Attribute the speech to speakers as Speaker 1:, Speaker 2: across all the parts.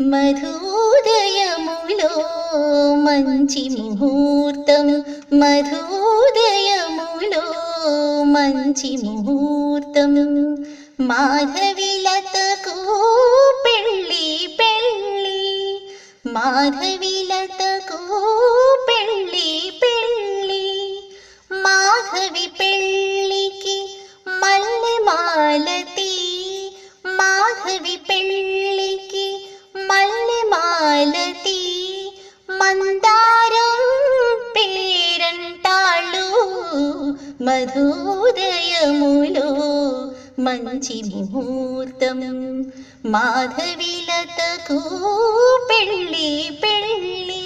Speaker 1: మధుదయములో మంచి ముహూర్తం మధుదయములో మంచి ముహూర్తం. మాధవిలతకు పెళ్ళి పెళ్ళి మాధవిలతకు పెళ్ళి పెళ్ళి. మాధవి పెళ్ళికి మల్లె మాలతి మాధవి పెళ్ళి మందారం పేరంటాళ్ళు మధుదయములో మంచి ముహూర్తం మాధవిలతకు పెళ్ళి పెళ్ళి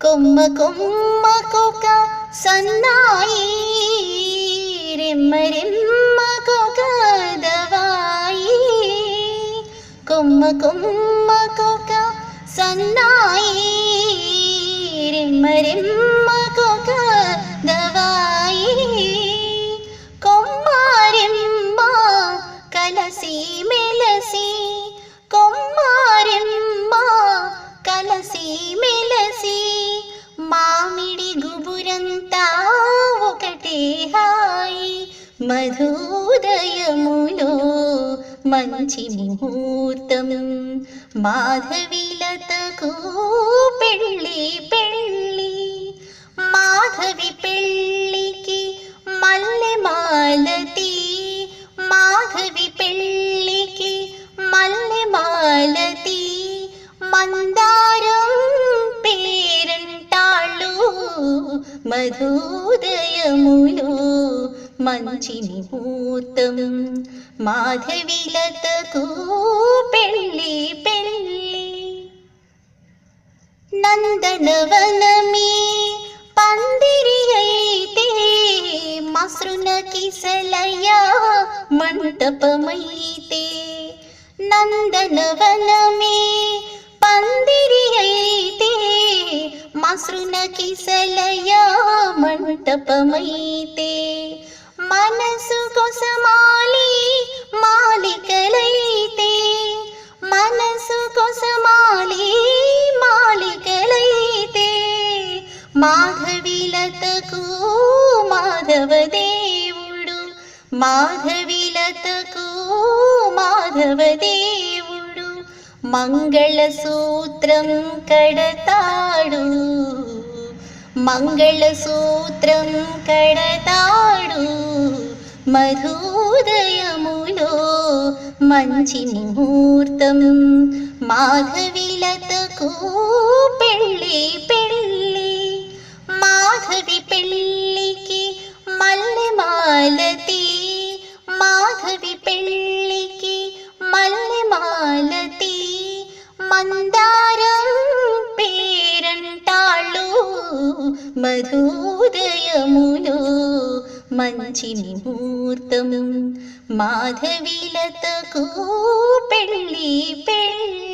Speaker 1: కొమ్మ కొమ్మకొక సన్నాయి రెమ్మ రెమ్మకొక దవాయి కొమ్మ కొమ్మకొక സന്നായി. మధుదయములో మంచి ముహూర్తం మాధవిలతకు పెళ్ళి మధుదయములో మంచి ముహూర్తం మాధవిలతకు పెళ్ళి పెళ్ళి నందనవనమే పందిరి అయితే మసృన కిసలయ మంటపమైతే నందనవనమే मण्टपमयिते। मनसु कोसमाली मालिकलैते मनसु कोसमाली मालिकलैते माधविलतकु माधवदेवुडु। माधविलतकु माधवदेवुडु। మంగళసూత్రం కడతాడు. మంగళసూత్రం కడతాడు. మధుదయములో మంచి ముహూర్తం మాధవిలతకు పెళ్ళి పెళ్ళి మధుదయములో మంచి ముహూర్తం మాధవిలతకు పెళ్ళి పెళ్ళి